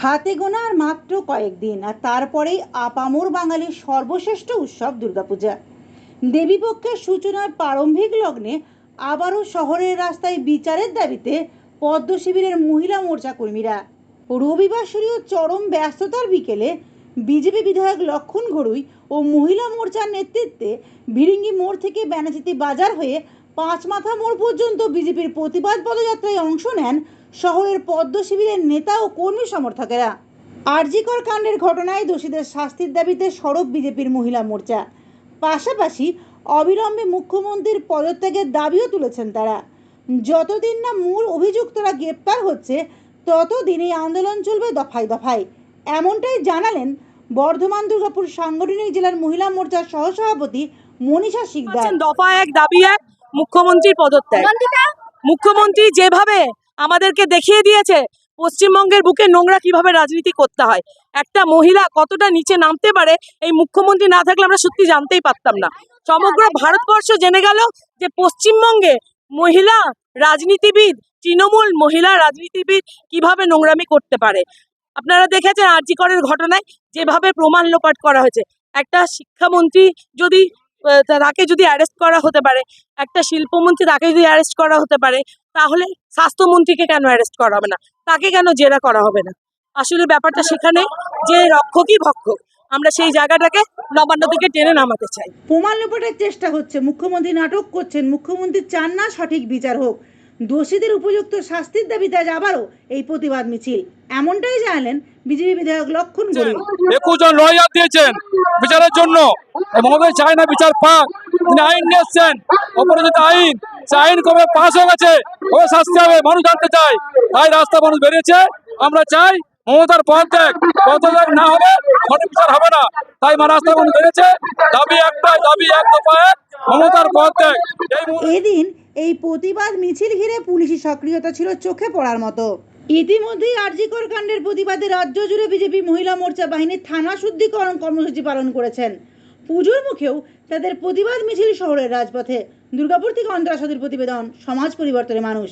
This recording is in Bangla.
হাতে গোনা আর মাত্র কয়েকদিন, আর তারপরেই আপামোর বাঙালির সর্বশ্রেষ্ঠ উৎসব দুর্গাপূজা। দেবীপক্ষের সূচনার প্রারম্ভিক লগ্নে আবারও শহরের রাস্তায় বিচারের দাবিতে পদ্ম শিবিরের মহিলা মোর্চা কর্মীরা। রবিবার শুরু চরম ব্যস্ততার বিকেলে বিজেপি বিধায়ক লক্ষণ ঘড়ুই ও মহিলা মোর্চার নেতৃত্বে ভিরিঙ্গি মোড় থেকে ব্যানাচিতি বাজার হয়ে পাঁচ মাথা মোড় পর্যন্ত বিজেপির প্রতিবাদ পদযাত্রায় অংশ নেন শহরের পদ্ম শিবিরের নেতা ও কর্মী সমর্থকেরা। আরজিকর কাণ্ডের ঘটনায় দোষীদের শাস্তির দাবিতে সরব বিজেপির মহিলা মোর্চা। পাশাপাশি অবিলম্বে মুখ্যমন্ত্রীর পদত্যাগের দাবিও তুলেছেন তারা। যতদিন না মূল অভিযুক্তরা গ্রেপ্তার হচ্ছে ততদিন এই আন্দোলন চলবে দফায় দফায়। এমনটাই জানালেন বর্ধমান দুর্গাপুর সাংগঠনিক জেলার মহিলা মোর্চার সহসভাপতি মনীষা শিকদার। পাচ্ছেন দফা এক দাবি এক মুখ্যমন্ত্রীর পদত্যাগ। মুখ্যমন্ত্রী যেভাবে আমাদেরকে দেখিয়ে দিয়েছে পশ্চিমবঙ্গের বুকে নোংরা কীভাবে রাজনীতি করতে হয়। একটা মহিলা কতটা নিচে নামতে পারে, এই মুখ্যমন্ত্রী না থাকলে আমরা সত্যি জানতেই পারতাম না। সমগ্র ভারতবর্ষ জেনে গেল যে পশ্চিমবঙ্গে মহিলা রাজনীতিবিদ, তৃণমূল মহিলা রাজনীতিবিদ কীভাবে নোংরামি করতে পারে। আপনারা দেখেছেন আরজিকরের ঘটনায় যেভাবে প্রমাণ লোপাট করা হয়েছে। একটা শিক্ষামন্ত্রী যদি তাকে যদি অ্যারেস্ট করা হতে পারে, একটা শিল্পমন্ত্রী তাকে যদি অ্যারেস্ট করা হতে পারে, তাহলে স্বাস্থ্যমন্ত্রীকে কেন অ্যারেস্ট করা হবে না? তাকে কেন জেরা করা হবে না? আসলে ব্যাপারটা সেখানে যে রক্ষকই ভক্ষক, আমরা সেই জায়গাটাকে নবান্ন থেকে টেনে নামাতে চাই। প্রমাণ লোপাটের চেষ্টা হচ্ছে। মুখ্যমন্ত্রী নাটক করছেন। মুখ্যমন্ত্রী চান না সঠিক বিচার হোক। দোষীদের উপযুক্ত শাস্তির দাবিতে আজ আবারও এই প্রতিবাদ মিছিল। এমনটাই জানালেন বিজেপি বিধায়ক লক্ষণ একুশ জন লয়ার দিয়েছেন বিচারের জন্য। এই মমতাই চায় না বিচার পাক। তিনি আইন নিয়ে এসছেন। অপরাজিত আইন। সে আইন কবে পাস হয়ে গেছে কবে শাস্তি হবে মানুষ জানতে চায়। তাই রাস্তা মানুষ বেরিয়েছে। আমরা চাই মমতার পদত্যাগ পদত্যাগ না হবে বিচার হবে না। তাই মা রাস্তা মানুষ বেরিয়েছে। দাবি একটাই দাবি এক দফা এক মমতার পদত্যাগ এই এদিন এই প্রতিবাদ মিছিল ঘিরে পুলিশি সক্রিয়তা ছিল চোখে পড়ার মতো। ইতিমধ্যেই আরজিকর কাণ্ডের প্রতিবাদে রাজ্য জুড়ে বিজেপি মহিলা মোর্চা বাহিনী থানা শুদ্ধিকরণ কর্মসূচি পালন করেছেন। পুজোর মুখেও তাদের প্রতিবাদ মিছিল শহরের রাজপথে। দুর্গাপুর থেকে অন্তরাসদের প্রতিবেদন, সমাজ পরিবর্তনের মানুষ।